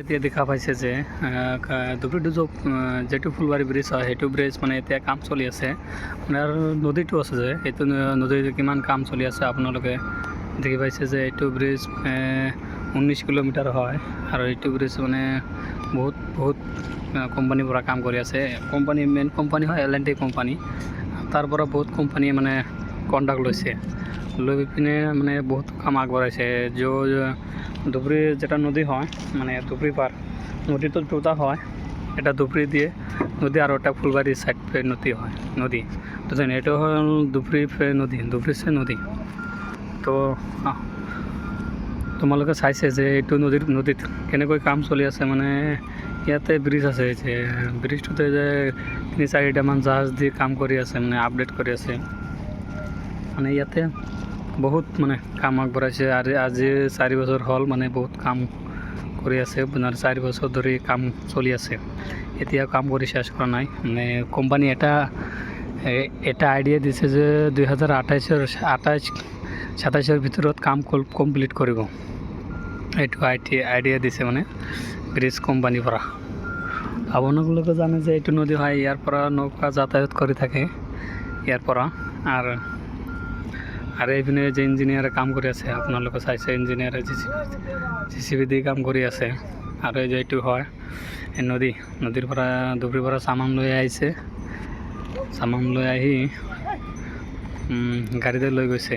এতিয়া দেখা পাইছে যে দুবৰিটো য'ত যিটো ফুলবাৰী ব্ৰিজ হয়, সেইটো ব্ৰিজ মানে এতিয়া কাম চলি আছে। মানে আৰু নদীটো আছে যে, সেইটো ন- নদীৰ কিমান কাম চলি আছে আপোনালোকে দেখি পাইছে যে, এইটো ব্ৰিজ ঊনৈছ কিলোমিটাৰ হয়। আৰু এইটো ব্ৰিজ মানে বহুত বহুত কোম্পানীৰ পৰা কাম কৰি আছে। কোম্পানী মেইন কোম্পানী হয় এল এন টি কোম্পানী। তাৰ পৰা বহুত কোম্পানীয়ে মানে কণ্টেক্ট লৈছে। লৈ পিনে মানে বহুত কাম আগবঢ়াইছে। য' ধুবুৰী যেটা নদী হয় মানে ধুবুৰী পার নদী তো দুটা হয়। এটা ধুবুৰী দিয়ে, নদী আৰু এটা ফুলবাৰী সাইড পে নদী হয়, নদী। তো এটা হ'ল ধুবুৰী পে নদী, ধুবুৰী চে নদী। তো তোমালোকে চাইছে যে এইটো নদীত নদীত কেনেকৈ কাম চলি আছে মানে ইয়াতে ব্ৰিজ আছে, যে ব্ৰিজটোতে যে তিনি চাৰিটামান জাহাজ দি কাম কৰি আছে মানে আপডেট কৰি আছে। মানে ইয়াতে বহুত মানে কাম আগবঢ়াইছে। আৰু, আজি চাৰি বছৰ হ'ল মানে বহুত কাম কৰি আছে। আপোনাৰ চাৰি বছৰ ধৰি কাম চলি আছে। এতিয়া কাম কৰি শেষ কৰা নাই। মানে কোম্পানী এটা এটা আইডিয়া দিছে যে দুই আঠাইছৰ, আঠাইছ, সাতাইছৰ ভিতৰত কাম কমপ্লিট কৰিব। এইটো আই টি আইডিয়া দিছে মানে ব্ৰিজ কোম্পানীৰ পৰা। আপোনালোকে জানে যে এইটো নদী হয়, ইয়াৰ পৰা নৌকা যাতায়াত কৰি থাকে ইয়াৰ পৰা। আৰু আৰু এইপিনে যে ইঞ্জিনিয়াৰে কাম কৰি আছে আপোনালোকে চাইছে ইঞ্জিনিয়াৰে জি চি জি চি বি দি কাম কৰি আছে। আৰু এই যে এইটো হয়, এই নদী নদীৰ পৰা ধুবুৰীৰ পৰা চামান লৈ আহিছে চামান লৈ আহি গাড়ীতে লৈ গৈছে।